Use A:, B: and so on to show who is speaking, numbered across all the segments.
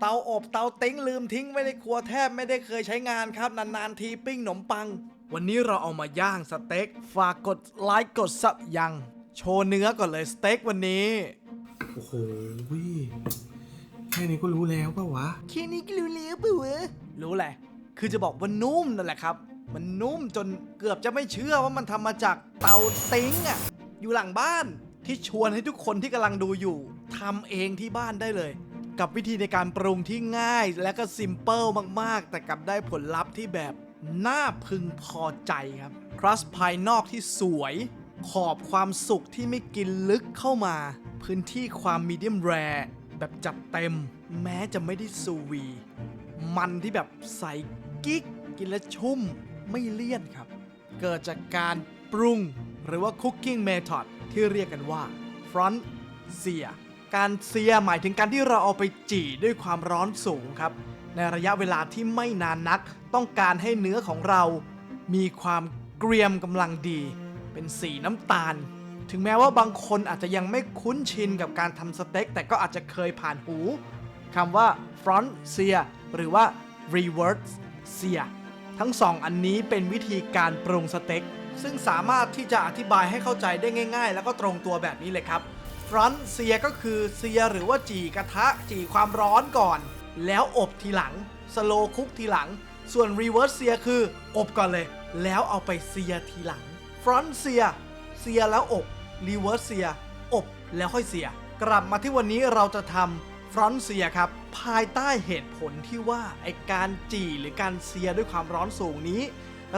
A: เตาอบเตาติ้งลืมทิ้งไว้ในครัวแทบไม่ได้เคยใช้งานครับ นานๆทีปิ้งขนมปัง วันนี้เราเอามาย่างสเต็ก ฝากกดไลค์กดซับยัง โชว์เนื้อก่อนเลยสเต็กวันนี้
B: โอ้โหแค่นี้ก็รู้แล้วป่าวะ
A: แค่นี้ก็รู้แล้วปะวะ รู้แหละ คือจะบอกว่านุ่มนั่นแหละครับ มันนุ่มจนเกือบจะไม่เชื่อว่ามันทำมาจากเตาติ้งอะ อยู่หลังบ้านที่ชวนให้ทุกคนที่กำลังดูอยู่ทำเองที่บ้านได้เลย กับวิธีในการปรุงที่ง่าย และก็ซิมเปิลมากๆ แต่กลับได้ผลลัพธ์ที่แบบน่าพึงพอใจครับครัสภายนอกที่สวย ขอบความสุขที่ไม่กินลึกเข้ามา พื้นที่ความมีเดียมแรร์แบบจัดเต็ม แม้จะไม่ได้ซูวี มันที่แบบใสกิ๊ก กินแล้วชุ่มไม่เลี่ยนครับ เกิดจากการปรุงหรือว่า cooking method ที่เรียกกันว่า front sear การเซียหมายถึงการที่เราเอาไปจี่ด้วยความร้อนสูงครับ ในระยะเวลาที่ไม่นานนัก ต้องการให้เนื้อของเรา มีความเกรียมกำลังดี เป็นสีน้ำตาล ถึงแม้ว่าบางคนอาจจะยังไม่คุ้นชินกับการทำสเต็ก แต่ก็อาจจะเคยผ่านหูคำว่า front sear หรือว่า reverse sear ทั้งสองอันนี้เป็นวิธีการปรุงสเต็ก ซึ่งสามารถที่จะอธิบายให้เข้าใจได้ง่าย ๆ แล้วก็ตรงตัวแบบนี้เลยครับ front sear ก็คือเซียหรือว่าจี่กระทะจี่ความร้อนก่อน แล้วอบทีหลัง slow cook ทีหลัง ส่วน reverse sear คืออบก่อนเลย แล้วเอาไปเซียทีหลัง front sear เซียแล้วอบ reverse sear อบแล้วค่อยเซีย กลับมาที่วันนี้เราจะทำฟรอนเซียครับ ภายใต้เหตุผลที่ว่าไอการจี่หรือการเซียด้วยความร้อนสูงนี้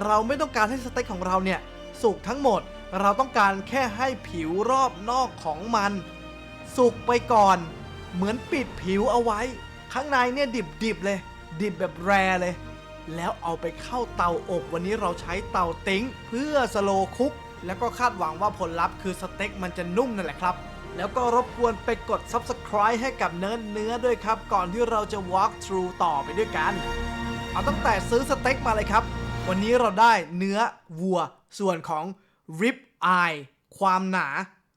A: เราไม่ต้องการให้สเต็กของเราเนี่ยสุกทั้งหมด เราต้องการแค่ให้ผิวรอบนอกของมัน สุกไปก่อน เหมือนปิดผิวเอาไว้ ข้างในเนี่ยดิบๆเลย ดิบแบบแรเลย แล้วเอาไปเข้าเตาอบวันนี้เราใช้เตาติ้ง เพื่อสโลคุก แล้วก็คาดหวังว่าผลลัพธ์คือสเต็กมันจะนุ่มนั่นแหละครับ แล้วก็รบกวนไปกด Subscribe ให้กับเนื้อเนื้อด้วยครับ ก่อนที่เราจะ walk through ต่อไปด้วยกัน เอาตั้งแต่ซื้อสเต็กมาเลยครับ วันนี้เราได้เนื้อวัวส่วนของ rib eye ความหนา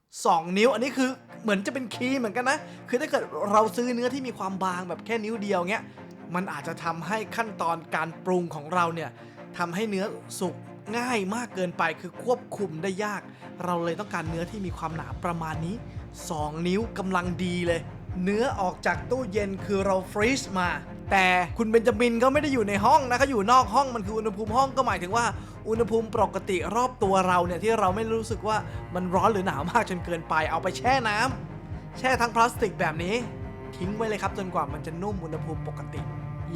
A: 2 นิ้ว อันนี้คือเหมือนจะเป็นคีย์เหมือนกันนะ คือถ้าเกิดเราซื้อเนื้อที่มีความบางแบบแค่นิ้วเดียวเงี้ย มันอาจจะทำให้ขั้นตอนการปรุงของเราเนี่ยทำให้เนื้อสุกง่ายมากเกินไปคือควบคุมได้ยาก เราเลยต้องการเนื้อที่มีความหนาประมาณนี้ 2 นิ้วกำลังดีเลย เนื้อออกจากตู้เย็นคือเราฟรีซมา แต่คุณเบนจามินเขาไม่ได้อยู่ในห้องนะเขาอยู่นอกห้องมันคืออุณหภูมิห้องก็หมายถึงว่าอุณหภูมิปกติรอบตัวเราเนี่ยที่เราไม่รู้สึกว่ามันร้อนหรือหนาวมากจนเกินไปเอาไปแช่น้ำแช่ทั้งพลาสติกแบบนี้ ทิ้งไว้เลยครับจนกว่ามันจะนุ่มอุณหภูมิปกติ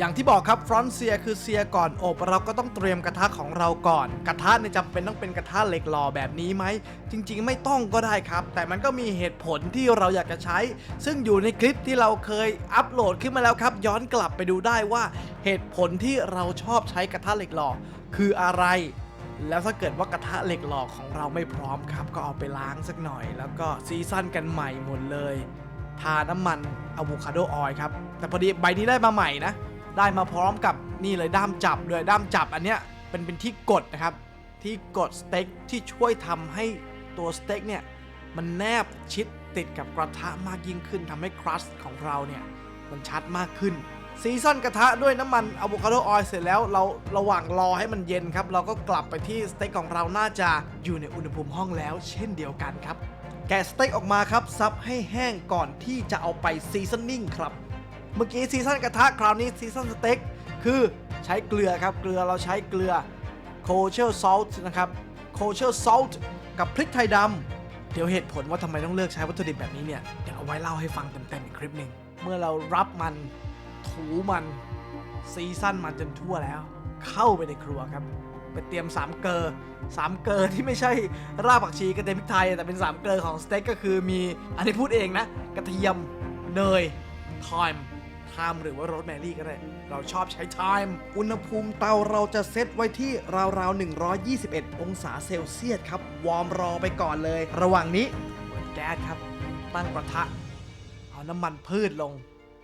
A: อย่างที่บอกครับฟรอนเซียคือเซียก่อนอบเราก็ต้องเตรียมกระทะของเราก่อน กระทะเนี่ยจำเป็นต้องเป็นกระทะเหล็กหล่อแบบนี้ไหม จริง ๆ ไม่ต้องก็ได้ครับ แต่มันก็มีเหตุผลที่เราอยากจะใช้ ซึ่งอยู่ในคลิปที่เราเคยอัปโหลดขึ้นมาแล้วครับ ย้อนกลับไปดูได้ว่าเหตุผลที่เราชอบใช้กระทะเหล็กหล่อคืออะไรแล้วถ้าเกิดว่ากระทะเหล็กหล่อของเราไม่พร้อมครับ ก็เอาไปล้างสักหน่อย แล้วก็ซีซั่นกันใหม่หมดเลย ทาน้ำมันอะโวคาโดออยล์ครับ แต่พอดีใบนี้ได้มาใหม่นะ ได้มาพร้อมกับนี่เลยด้ามจับด้วยด้ามจับอันเนี้ยเป็นเป็นที่กดนะครับ ที่กดสเต็กที่ช่วยทำให้ตัวสเต็กเนี่ยมันแนบชิดติดกับกระทะมากยิ่งขึ้นทำให้ครัสของเราเนี่ยมันชัดมากขึ้นซีซั่นกระทะด้วยน้ำมันอะโวคาโดออยล์เสร็จแล้วเราระหว่างรอให้มันเย็นครับ เราก็กลับไปที่สเต็กของเราน่าจะอยู่ในอุณหภูมิห้องแล้ว เช่นเดียวกันครับ แกะสเต็กออกมาครับซับให้แห้งก่อนที่จะเอาไปซีซันนิ่งครับ เมื่อกี้ซีซันกระทะคราวนี้ซีซันสเต็กคือใช้เกลือครับ เกลือเราใช้เกลือโคเชอร์ซอลต์นะครับโคเชอร์ซอลต์กับพริกไทยดำเดี๋ยวเหตุผลว่าทำไมต้องเลือกใช้วัตถุดิบแบบนี้เนี่ยเดี๋ยวเอาไว้เล่าให้ฟังเต็มๆอีกคลิปหนึ่งเมื่อเรารับมันถูมันซีซั่นมันจนทั่วแล้ว เข้าไปในครัวครับไปเตรียม 3 เกลอสามเกลอที่ไม่ใช่รากผักชีกระเทียมพริกไทย แต่เป็น 3 เกลอของสเต็กก็คือมีอันนี้พูดเองนะ กระเทียมเนยไทม์ ไทม์หรือว่าโรสแมรี่ก็ได้ เราชอบใช้ไทม์อุณหภูมิเตาเราจะเซตไว้ที่ราวๆ 121 องศาเซลเซียสครับ วอร์มรอไปก่อนเลย ระหว่างนี้เปิดแก๊สครับ ตั้งกระทะ เอาน้ำมันพืชลง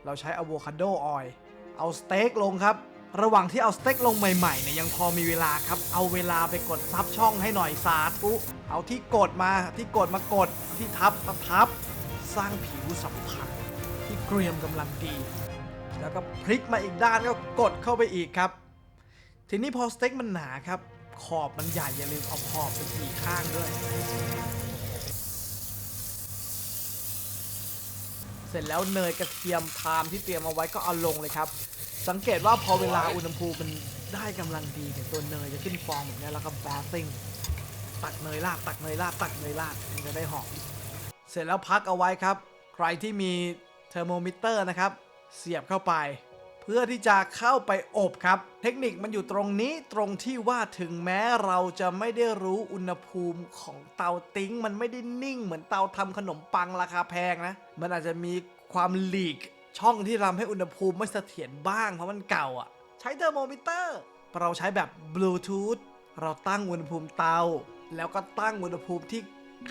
A: เราใช้อะโวคาโดออยล์เอาสเต็กลงครับระหว่างที่เอาสเต็กลงใหม่ๆเนี่ยยังพอมีเวลาครับ เอาเวลาไปกดซับช่องให้หน่อยสาธุเอาที่กดมาที่กดมากดที่ทับมาทับ สร้างผิวสัมผัสที่เกรียมกำลังดี แล้วก็พลิกมาอีกด้านก็กดเข้าไปอีกครับ ทีนี้พอสเต็กมันหนาครับ ขอบมันใหญ่อย่าลืมเอาขอบไปสี่ข้างด้วย เสร็จแล้วเนยกระเทียมพามที่เตรียมเอาไว้ก็เอาลงเลยครับ สังเกตว่าพอเวลาอุณหภูมิมันได้กำลังดีเนี่ยตัวเนยจะขึ้นฟองแบบนี้แล้วก็แบสซิ่งตักเนยราดตักเนยราดตักเนยราดมันจะได้หอมเสร็จแล้วพักเอาไว้ครับ ใครที่มีเทอร์โมมิเตอร์นะครับ เสียบเข้าไป เพื่อที่จะเข้าไปอบครับ เทคนิคมันอยู่ตรงนี้ตรงที่ว่าถึงแม้เราจะไม่ได้รู้อุณหภูมิของเตาติ้ง มันไม่ได้นิ่งเหมือนเตาทำขนมปังราคาแพงนะ มันอาจจะมีความหลีกช่องที่ทำให้อุณหภูมิไม่เสถียรบ้างเพราะมันเก่าอะ ใช้เทอร์โมมิเตอร์ เราใช้แบบบลูทูธเราตั้งอุณหภูมิเตา แล้วก็ตั้งอุณหภูมิที่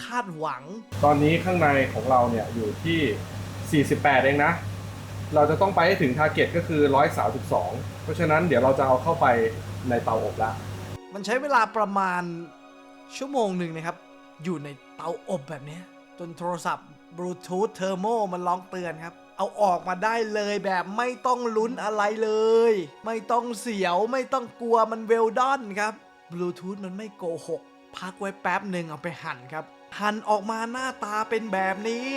A: คาดหวัง
B: ตอนนี้ข้างในของเราเนี่ยอยู่ที่ 48 เองนะ เราจะต้องไปให้ถึงทาร์เก็ตก็คือ 132 เพราะฉะนั้นเดี๋ยวเราจะเอาเข้าไปในเตาอบละ
A: มันใช้เวลาประมาณชั่วโมงหนึ่งนะครับ อยู่ในเตาอบแบบเนี้ยจนโทรศัพท์บลูทูธเทอร์โมมันร้องเตือนครับ เอาออกมาได้เลยแบบไม่ต้องลุ้นอะไรเลย ไม่ต้องเสียวไม่ต้องกลัวมันเวลดอนครับบลูทูธมันไม่โกหก พักไว้แป๊บหนึ่งเอาไปหั่นครับ หั่นออกมาหน้าตาเป็นแบบนี้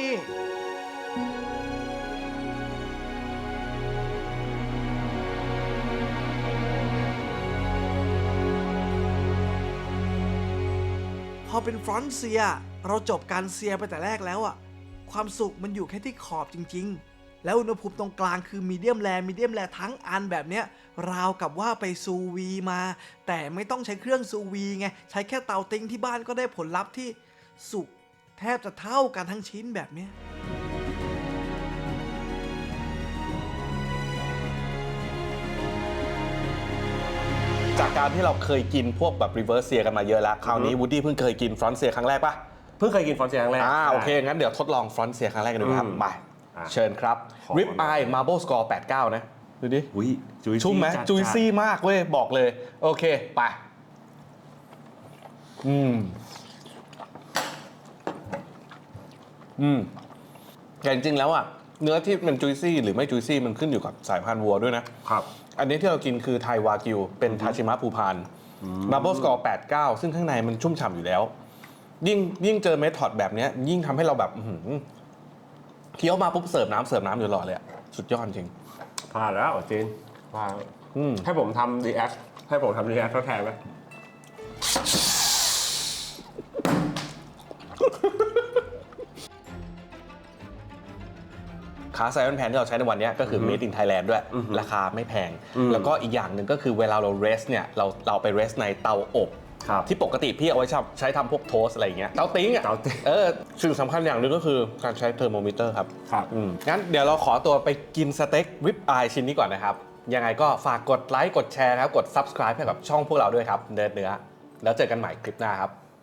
A: พอเป็นฟรอนเซียเราจบการเซียไปแต่แรกแล้วอะความสุขมันอยู่แค่ที่ขอบจริง ๆ แล้วอุณหภูมิตรงกลางคือมีเดียมแรมีเดียมแรทั้งอันแบบเนี้ยราวกับว่าไปซูวีมา แต่ไม่ต้องใช้เครื่องซูวีไง ใช้แค่เตาติ้งที่บ้านก็ได้ผลลัพธ์ที่สุกแทบจะเท่ากันทั้งชิ้นแบบเนี้ย
C: จากการที่เราเคยกินพวกแบบรีเวิร์สเซียกันมาเยอะแล้ว คราวนี้วูดดี้เพิ่งเคยกินฟรอนต์เซียครั้งแรกปะ
D: เพิ่งเคยกินฟอนเซียครั้งแรก
C: อ่าโอเค งั้นเดี๋ยวทดลองฟรอนต์เซียครั้งแรกกันดูครับ
D: อืม
C: ไป
D: อะ
C: เชิญครับ
D: ขอ
C: ริบ
D: ก่
C: ไอ
D: อน
C: มาร์เบิลสกอร์89 นะ ดูดิ
D: อุ้ยจุย
C: ชุ่มไหม
D: จัด
C: จุยซี่มากเว้ย บอกเลย โอเค ไป อืม อืมแต่จริงๆแล้วอะ เนื้อที่เป็นจุยซี่หรือไม่จุยซี่มันขึ้นอยู่กับสายพันธุ์วัวด้วยนะ
D: ครับ
C: อันนี้ที่เรากินคือไทยวากิว เป็นทาชิมะภูพานมาร์เบิลสกอร์89 ซึ่งข้างในมันชุ่มฉ่ำอยู่แล้ว ยิ่งยิ่งเจอเมธอดแบบเนี้ย ยิ่งทำให้เราแบบอื้อหือเคี้ยวมาปุ๊บเสิร์ฟน้ำเสิร์ฟน้ำอยู่ตลอดเลยอะสุดยอดจริง
D: ผ่านแล้วจีนผ่าน
C: อืม
D: ให้ผมทำรีแอคให้ผมทำรีแอคทดแทนไหม
C: ขาไซออนแพนที่เราใช้ในวันเนี้ยก็คือ made in Thailand ด้วย ราคาไม่แพง แล้วก็อีกอย่างหนึ่งก็คือเวลาเราเรสเนี่ยเราเราไปเรสในเตาอบ
D: ครับ
C: ที่ปกติพี่เอาไว้ชอบใช้ทำพวกโทสอะไรอย่างเงี้ยเตาติ้งอะ
D: เตาติ้ง
C: เออสิ่งสำคัญอย่างหนึ่งก็คือการใช้เทอร์โมมิเตอร์ครับ
D: ครับ
C: อืมงั้นเดี๋ยวเราขอตัวไปกินสเต็กริบอายชิ้นนี้ก่อนนะครับ ยังไงก็ฝากกดไลค์กดแชร์นะครับกด subscribe ให้กับช่องพวกเราด้วยครับเนิร์ดเนื้อแล้วเจอกันใหม่คลิปหน้าครับ